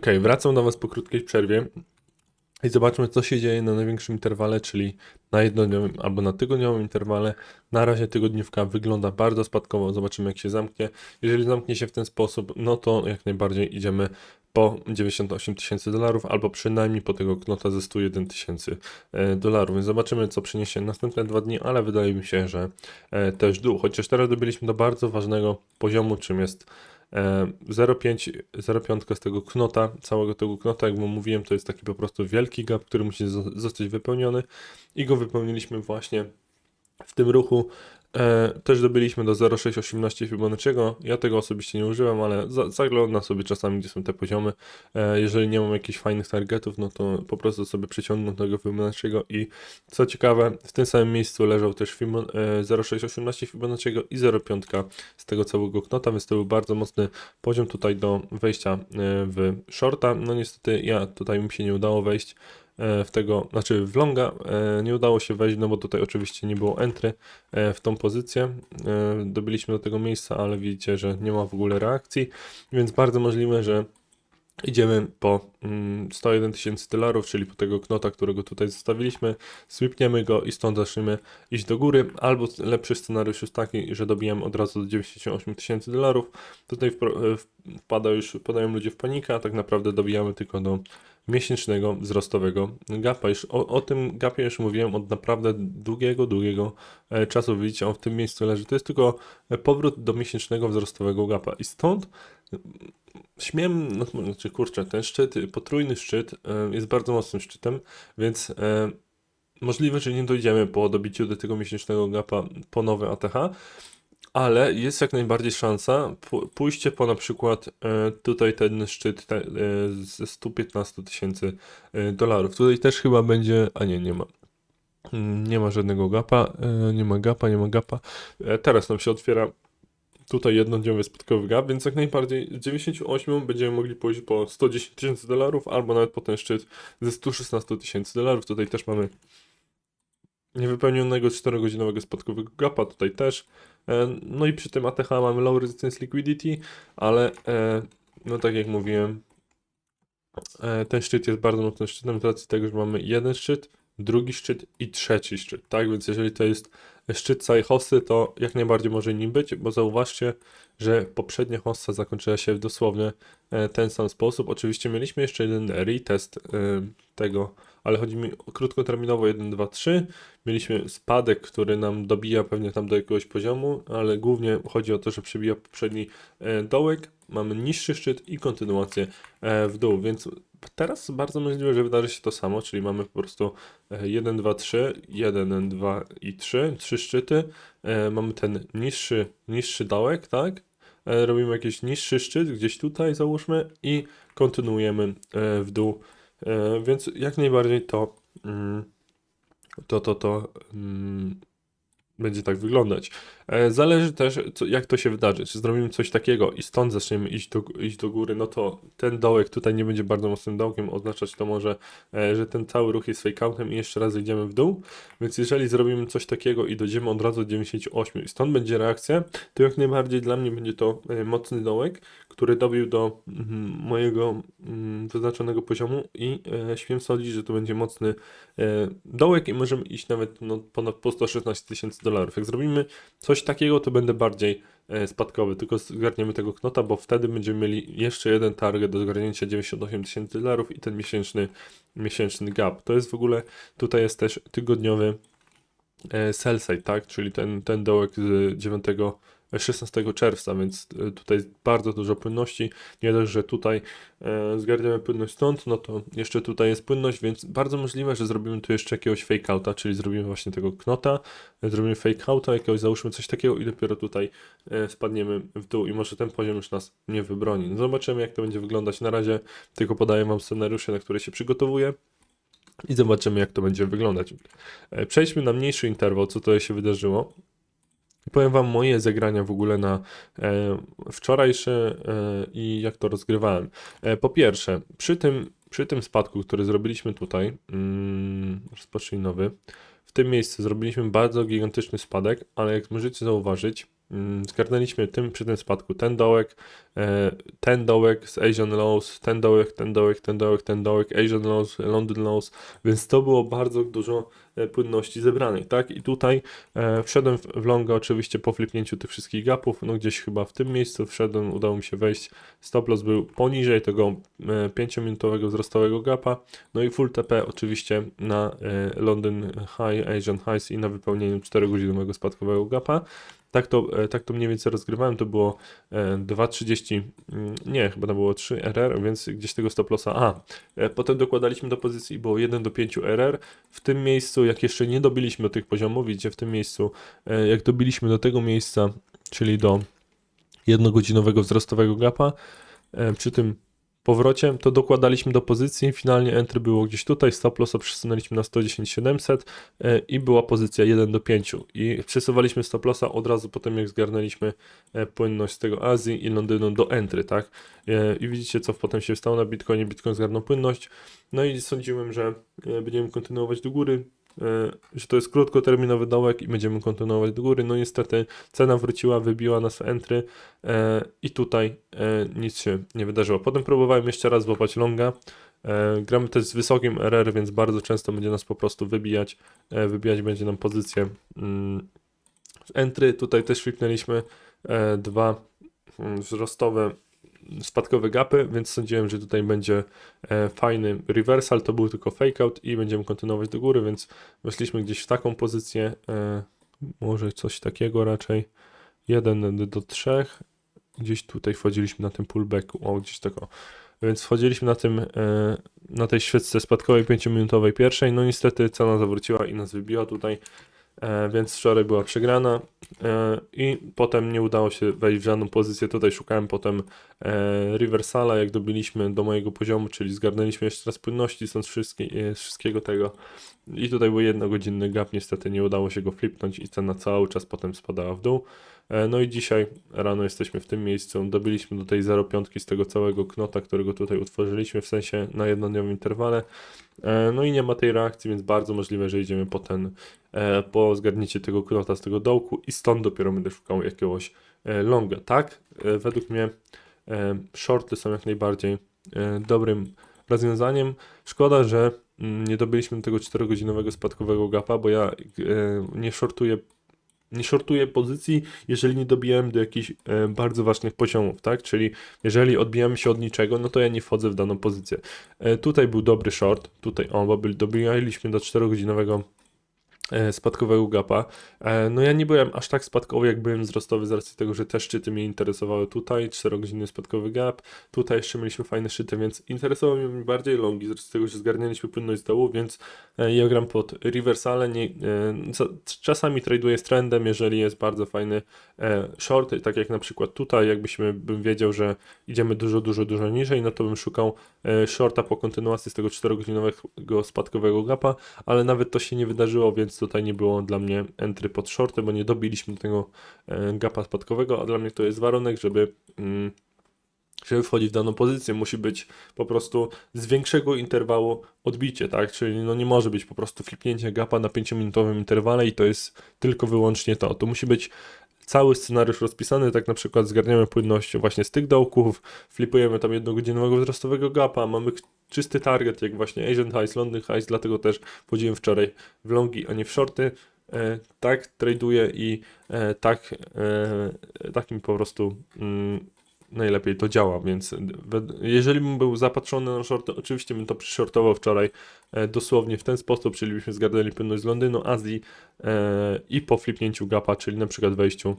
Okej, wracam do Was po krótkiej przerwie i zobaczmy, co się dzieje na największym interwale, czyli na jednodniowym albo na tygodniowym interwale. Na razie tygodniówka wygląda bardzo spadkowo, zobaczymy jak się zamknie. Jeżeli zamknie się w ten sposób, no to jak najbardziej idziemy po 98 tysięcy dolarów, albo przynajmniej po tego knota ze 101 tysięcy e, dolarów. Więc zobaczymy, co przyniesie następne dwa dni, ale wydaje mi się, że e, też dół. Chociaż teraz dobiliśmy do bardzo ważnego poziomu, czym jest 0,5 0,5 z tego knota, całego tego knota, jak wam mówiłem, to jest taki po prostu wielki gap, który musi zo- zostać wypełniony i go wypełniliśmy właśnie w tym ruchu. E, też dobyliśmy do 0,618 Fibonacciego. Ja tego osobiście nie używam, ale za, zaglądam sobie czasami, gdzie są te poziomy. E, jeżeli nie mam jakichś fajnych targetów, no to po prostu sobie przeciągnę tego Fibonacciego i co ciekawe, w tym samym miejscu leżał też Fibon, e, 0,618 Fibonacciego i 0,5 z tego całego knota, więc to był bardzo mocny poziom tutaj do wejścia e, w shorta. No niestety ja tutaj mi się nie udało wejść w tego, znaczy w longa e, nie udało się wejść, no bo tutaj oczywiście nie było entry e, w tą pozycję. E, Dobyliśmy do tego miejsca, ale widzicie, że nie ma w ogóle reakcji, więc bardzo możliwe, że Idziemy po mm, 101 tysięcy dolarów, czyli po tego knota, którego tutaj zostawiliśmy, swipniemy go i stąd zaczniemy iść do góry, albo lepszy scenariusz jest taki, że dobijamy od razu do 98 tysięcy dolarów. Tutaj e, wpada już, wpadają ludzie w panikę, a tak naprawdę dobijamy tylko do miesięcznego wzrostowego gapa. Już o, o tym gapie już mówiłem od naprawdę długiego, długiego e, czasu. Widzicie, on w tym miejscu leży. To jest tylko e, powrót do miesięcznego wzrostowego gapa i stąd Śmiem, no znaczy kurczę, ten szczyt, potrójny szczyt e, jest bardzo mocnym szczytem, więc możliwe, że nie dojdziemy po dobiciu do tego miesięcznego gapa po nowe ATH, ale jest jak najbardziej szansa pójście po na przykład e, tutaj ten szczyt e, ze 115 tysięcy e, dolarów. Tutaj też chyba będzie, a nie, nie ma. Mm, Nie ma żadnego gapa, nie ma gapa, nie ma gapa. Teraz nam się otwiera tutaj jednodniowy spadkowy gap, więc jak najbardziej z 98 będziemy mogli pójść po 110 tysięcy dolarów, albo nawet po ten szczyt ze 116 tysięcy dolarów. Tutaj też mamy niewypełnionego 4-godzinowego spadkowego gapa, tutaj też. E, No i przy tym ATH mamy low resistance liquidity, ale e, no tak jak mówiłem, e, ten szczyt jest bardzo mocnym szczytem z racji tego, że mamy jeden szczyt, drugi szczyt i trzeci szczyt, tak? Więc jeżeli to jest szczyt całej hossy, to jak najbardziej może nim być, bo zauważcie, że poprzednia hossa zakończyła się w dosłownie e, ten sam sposób. Oczywiście mieliśmy jeszcze jeden retest e, tego, ale chodzi mi o krótkoterminowo 1, 2, 3. Mieliśmy spadek, który nam dobija pewnie tam do jakiegoś poziomu, ale głównie chodzi o to, że przebija poprzedni e, dołek. Mamy niższy szczyt i kontynuację w dół, więc teraz bardzo możliwe, że wydarzy się to samo, czyli mamy po prostu e, 1, 2, 3, 1, 2 i 3, trzy szczyty. E, mamy ten niższy, niższy dołek, tak? E, robimy jakiś niższy szczyt gdzieś tutaj, załóżmy, i kontynuujemy e, w dół. Więc jak najbardziej to, mm, to, to, to mm, będzie tak wyglądać. E, Zależy też, co, jak to się wydarzy. Czy zrobimy coś takiego i stąd zaczniemy iść do, iść do góry, no to ten dołek tutaj nie będzie bardzo mocnym dołkiem, oznaczać to może, e, że ten cały ruch jest fake outem i jeszcze raz idziemy w dół. Więc jeżeli zrobimy coś takiego i dojdziemy od razu do 98 i stąd będzie reakcja, to jak najbardziej dla mnie będzie to e, mocny dołek, który dobił do mm, mojego mm, wyznaczonego poziomu i e, śmiem sądzić, że to będzie mocny dołek i możemy iść nawet no, ponad po 116 tysięcy dolarów. Jak zrobimy coś takiego, to będę bardziej e, spadkowy, tylko zgarniemy tego knota, bo wtedy będziemy mieli jeszcze jeden target do zgarnięcia 98 tysięcy dolarów i ten miesięczny, miesięczny gap. To jest w ogóle, tutaj jest też tygodniowy e, sell side, tak, czyli ten, ten dołek z 9 16 czerwca, więc e, tutaj bardzo dużo płynności. Nie dość, że tutaj e, zgarniamy płynność stąd, no to jeszcze tutaj jest płynność, więc bardzo możliwe, że zrobimy tu jeszcze jakiegoś fake outa, czyli zrobimy właśnie tego knota, e, zrobimy fake outa, jakiegoś załóżmy coś takiego i dopiero tutaj spadniemy w dół i może ten poziom już nas nie wybroni. No zobaczymy jak to będzie wyglądać. Na razie tylko podaję Wam scenariusze, na które się przygotowuję. I zobaczymy, jak to będzie wyglądać. Przejdźmy na mniejszy interwał, co tutaj się wydarzyło. Powiem Wam moje zagrania w ogóle na e, wczorajsze e, i jak to rozgrywałem. E, po pierwsze, przy tym, przy tym spadku, który zrobiliśmy tutaj, mm, rozpocznij nowy, w tym miejscu zrobiliśmy bardzo gigantyczny spadek, ale jak możecie zauważyć, mm, zgarnęliśmy tym, przy tym spadku ten dołek, e, ten dołek z Asian Lows, ten dołek, ten dołek, ten dołek, ten dołek, Asian Lows, London Lows, więc to było bardzo dużo płynności zebranej, tak? I tutaj e, wszedłem w, longa oczywiście po flipnięciu tych wszystkich gapów, no gdzieś chyba w tym miejscu wszedłem, udało mi się wejść, stop loss był poniżej tego e, 5-minutowego wzrostowego gapa, no i full TP oczywiście na e, London High, Asian Highs i na wypełnieniu 4-godzinowego spadkowego gapa. Tak to, e, tak to mniej więcej rozgrywałem, to było e, 2.30, mm, nie, chyba to było 3 RR, więc gdzieś tego stop lossa, a, e, potem dokładaliśmy do pozycji było 1 do 5 RR. W tym miejscu, jak jeszcze nie dobiliśmy do tych poziomów, widzicie, w tym miejscu, e, jak dobiliśmy do tego miejsca, czyli do jednogodzinowego wzrostowego gapa, e, przy tym powrocie, to dokładaliśmy do pozycji, finalnie entry było gdzieś tutaj, stop lossa przesunęliśmy na 110 700 e, i była pozycja 1 do 5 i przesuwaliśmy stop lossa od razu po tym jak zgarnęliśmy płynność z tego Azji i Londynu do entry, tak? I widzicie co potem się stało na Bitcoinie, Bitcoin zgarnął płynność, no i sądziłem, że będziemy kontynuować do góry, że to jest krótkoterminowy dołek i będziemy kontynuować do góry, no niestety cena wróciła, wybiła nas w entry e, i tutaj e, nic się nie wydarzyło. Potem próbowałem jeszcze raz złapać longa. E, gramy też z wysokim RR, więc bardzo często będzie nas po prostu wybijać. E, wybijać będzie nam pozycję mm, w entry. Tutaj też flipnęliśmy e, dwa mm, wzrostowe spadkowe gapy, więc sądziłem, że tutaj będzie e, fajny reversal. To był tylko fake out i będziemy kontynuować do góry, więc weszliśmy gdzieś w taką pozycję. E, może coś takiego raczej. 1 do 3. Gdzieś tutaj wchodziliśmy na tym pullbacku. O, gdzieś tak o. Więc wchodziliśmy na tym, e, na tej świeczce spadkowej 5-minutowej pierwszej. No niestety cena zawróciła i nas wybiła tutaj. E, więc wczoraj była przegrana e, i potem nie udało się wejść w żadną pozycję. Tutaj szukałem potem e, reversala, jak dobiliśmy do mojego poziomu, czyli zgarnęliśmy jeszcze raz płynności stąd wszystkie, wszystkiego tego. I tutaj był jednogodzinny gap, niestety nie udało się go flipnąć i cena cały czas potem spadała w dół. E, No i dzisiaj rano jesteśmy w tym miejscu. Dobiliśmy do tej 0,5 z tego całego knota, którego tutaj utworzyliśmy, w sensie na jednodniowym interwale. E, No i nie ma tej reakcji, więc bardzo możliwe, że idziemy po ten, e, po zgarnięcie tego knota z tego dołku i stąd dopiero będę szukał jakiegoś longa. Tak, według mnie shorty są jak najbardziej dobrym rozwiązaniem. Szkoda, że mm, nie dobyliśmy do tego 4-godzinowego spadkowego gapa, bo ja nie shortuję nie shortuję pozycji, jeżeli nie dobijałem do jakichś e, bardzo ważnych poziomów, tak? Czyli jeżeli odbijamy się od niczego, no to ja nie wchodzę w daną pozycję. E, tutaj był dobry short, tutaj o, bo dobijaliśmy do 4-godzinowego e, spadkowego gapa. E, no ja nie byłem aż tak spadkowy, jak byłem wzrostowy z racji tego, że te szczyty mnie interesowały tutaj, 4-godzinny spadkowy gap, tutaj jeszcze mieliśmy fajne szczyty, więc interesowały mnie bardziej longi z racji tego, że zgarnialiśmy płynność z dołu, więc e, ja gram pod reversale, nie, e, za- czasami traduję z trendem, jeżeli jest bardzo fajny e, short, tak jak na przykład tutaj, jakbyśmy, bym wiedział, że idziemy dużo, dużo, dużo niżej, no to bym szukał e, shorta po kontynuacji z tego 4-godzinowego spadkowego gapa, ale nawet to się nie wydarzyło, więc tutaj nie było dla mnie entry pod shorty, bo nie dobiliśmy do tego e, gapa spadkowego, a dla mnie to jest warunek, żeby mm, żeby wchodzić w daną pozycję, musi być po prostu z większego interwału odbicie, tak? Czyli no nie może być po prostu flipnięcie gapa na 5-minutowym interwale i to jest tylko wyłącznie to. To musi być cały scenariusz rozpisany, tak na przykład zgarniamy płynność właśnie z tych dołków, flipujemy tam jednogodzinowego wzrostowego gapa, mamy czysty target, jak właśnie Asian Highs, London Highs, dlatego też wchodziłem wczoraj w longi, a nie w shorty. E, tak traduję i e, tak, e, tak mi po prostu mm, najlepiej to działa, więc jeżeli bym był zapatrzony na shorty, oczywiście bym to przyshortował wczoraj e, dosłownie w ten sposób, czyli byśmy zgarnęli płynność z Londynu, Azji e, i po flipnięciu gapa, czyli na przykład wejściu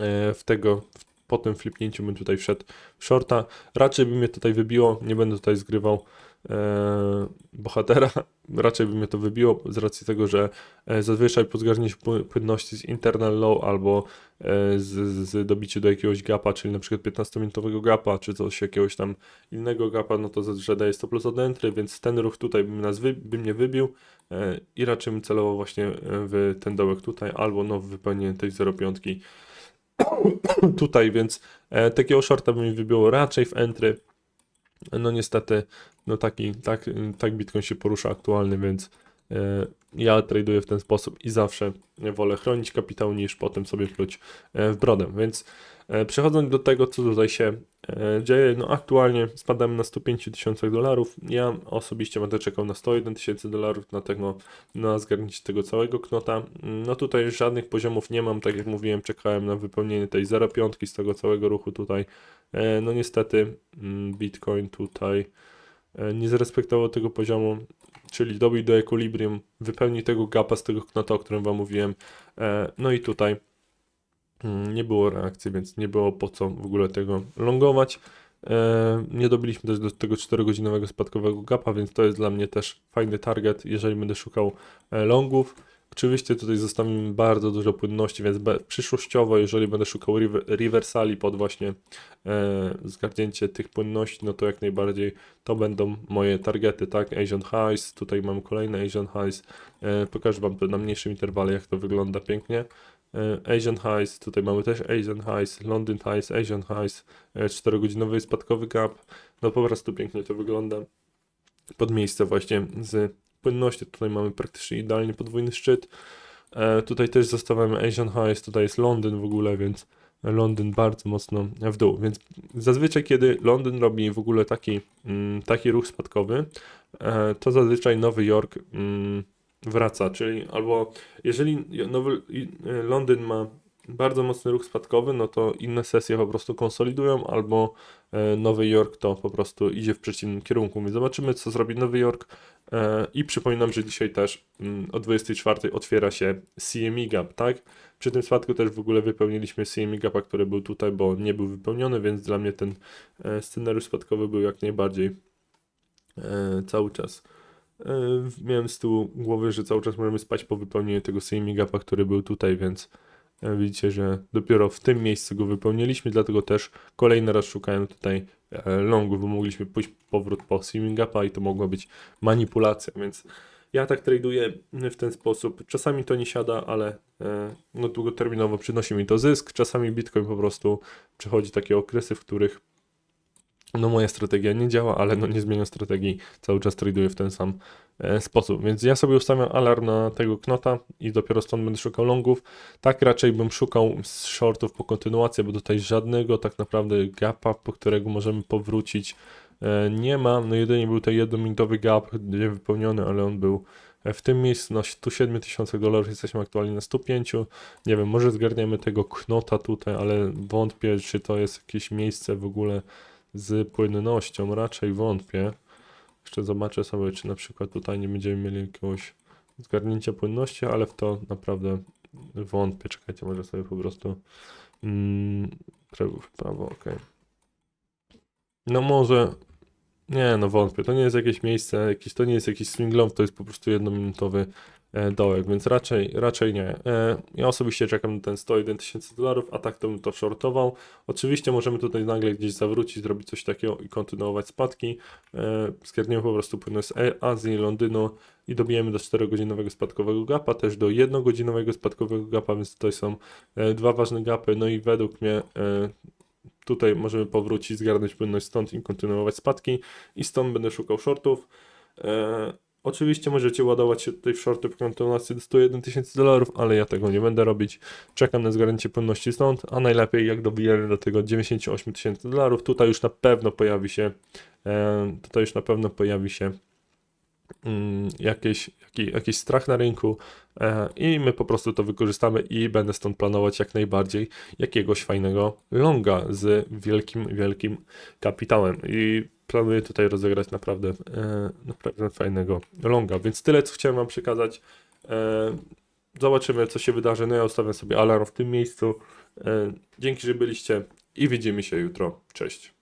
e, w tego, w, po tym flipnięciu bym tutaj wszedł w shorta. Raczej by mnie tutaj wybiło, nie będę tutaj zgrywał e, bohatera, raczej by mnie to wybiło z racji tego, że e, zazwyczaj po zgarnięciu pły- płynności z internal low albo e, z, z dobicie do jakiegoś gapa, czyli na przykład 15-minutowego gapa, czy coś jakiegoś tam innego gapa, no to zazwyczaj daje stop loss od entry, więc ten ruch tutaj by, nas wy, by mnie wybił e, i raczej bym celował właśnie e, w ten dołek tutaj, albo no w wypełnienie tej 0,5 tutaj, więc e, takiego shorta by mi wybiło raczej w entry. No niestety, no taki, tak, tak Bitcoin się porusza aktualny, więc e, ja traduję w ten sposób i zawsze wolę chronić kapitał niż potem sobie pluć e, w brodę. Więc przechodząc do tego, co tutaj się dzieje, no aktualnie spadamy na 105 tysiącach dolarów. Ja osobiście będę czekał na 101 tysięcy dolarów na tego, na zgarnięcie tego całego knota. No tutaj żadnych poziomów nie mam, tak jak mówiłem, czekałem na wypełnienie tej 0,5 z tego całego ruchu tutaj. E, No niestety mm, Bitcoin tutaj e, nie zrespektował tego poziomu, czyli dobił do equilibrium, wypełni tego gapa z tego knota, o którym Wam mówiłem. E, No i tutaj nie było reakcji, więc nie było po co w ogóle tego longować. E, Nie dobiliśmy też do tego 4-godzinowego spadkowego gapa, więc to jest dla mnie też fajny target, jeżeli będę szukał e, longów. Oczywiście tutaj zostawimy bardzo dużo płynności, więc przyszłościowo, jeżeli będę szukał reversali pod właśnie e, zgarnięcie tych płynności, no to jak najbardziej to będą moje targety, tak? Asian Highs, tutaj mam kolejne Asian Highs, pokażę Wam na mniejszym interwale, jak to wygląda pięknie. E, Asian Highs, tutaj mamy też Asian Highs, London Highs, Asian Highs, e, 4-godzinowy spadkowy gap, no po prostu pięknie to wygląda pod miejsce właśnie z płynności. Tutaj mamy praktycznie idealnie podwójny szczyt. E, tutaj też zostawiamy Asian Highs, tutaj jest Londyn w ogóle, więc Londyn bardzo mocno w dół. Więc zazwyczaj, kiedy Londyn robi w ogóle taki, mm, taki ruch spadkowy, e, to zazwyczaj Nowy Jork mm, wraca, czyli albo jeżeli Nowy e, Londyn ma bardzo mocny ruch spadkowy, no to inne sesje po prostu konsolidują, albo e, Nowy Jork to po prostu idzie w przeciwnym kierunku. Więc zobaczymy, co zrobi Nowy Jork. E, I przypominam, że dzisiaj też mm, o 24 otwiera się CME Gap, tak? Przy tym spadku też w ogóle wypełniliśmy CME Gapa, który był tutaj, bo nie był wypełniony, więc dla mnie ten e, scenariusz spadkowy był jak najbardziej cały czas. E, miałem z tyłu głowy, że cały czas możemy spać po wypełnieniu tego CME Gapa, który był tutaj, więc e, widzicie, że dopiero w tym miejscu go wypełniliśmy, dlatego też kolejny raz szukałem tutaj e, longów, bo mogliśmy pójść powrót po CME Gapa i to mogła być manipulacja, więc ja tak traduję w ten sposób. Czasami to nie siada, ale e, no, długoterminowo przynosi mi to zysk. Czasami Bitcoin po prostu przechodzi takie okresy, w których no moja strategia nie działa, ale no nie zmieniam strategii, cały czas traduję w ten sam e, sposób. Więc ja sobie ustawiam alarm na tego knota i dopiero stąd będę szukał longów. Tak raczej bym szukał z shortów po kontynuację, bo tutaj żadnego tak naprawdę gapa, po którego możemy powrócić e, nie ma. No jedynie był ten jednominutowy gap, gdzie wypełniony, ale on był e, w tym miejscu na 107 tysiącach dolarów, jesteśmy aktualnie na 105. Nie wiem, może zgarniemy tego knota tutaj, ale wątpię, czy to jest jakieś miejsce w ogóle z płynnością, raczej wątpię. Jeszcze zobaczę sobie, czy na przykład tutaj nie będziemy mieli jakiegoś zgarnięcia płynności, ale w to naprawdę wątpię. Czekajcie, może sobie po prostu mm, prawo ok. No może, nie no wątpię, to nie jest jakieś miejsce, jakieś, to nie jest jakiś swing to jest po prostu jednominutowy e, dołek, więc raczej, raczej nie. E, ja osobiście czekam na ten 101 tysięcy dolarów, a tak to bym to shortował. Oczywiście możemy tutaj nagle gdzieś zawrócić, zrobić coś takiego i kontynuować spadki. E, zgarniemy po prostu płynność z E- Azji, Londynu i dobijemy do 4-godzinowego spadkowego gapa, też do 1-godzinowego spadkowego gapa, więc tutaj są e, dwa ważne gapy, no i według mnie e, tutaj możemy powrócić, zgarnąć płynność stąd i kontynuować spadki i stąd będę szukał shortów. E, oczywiście możecie ładować się tutaj w shorty w kontynuacji do 101 tysięcy dolarów, ale ja tego nie będę robić. Czekam na zgarnięcie płynności stąd, a najlepiej jak dobijemy do tego 98 tysięcy dolarów, tutaj już na pewno pojawi się e, tutaj już na pewno pojawi się jakieś, jaki, jakiś strach na rynku e, i my po prostu to wykorzystamy i będę stąd planować jak najbardziej jakiegoś fajnego longa z wielkim, wielkim kapitałem i planuję tutaj rozegrać naprawdę, e, naprawdę fajnego longa, więc tyle co chciałem wam przekazać. E, zobaczymy co się wydarzy, no ja ustawiam sobie alarm w tym miejscu. Dzięki, że byliście i widzimy się jutro. Cześć.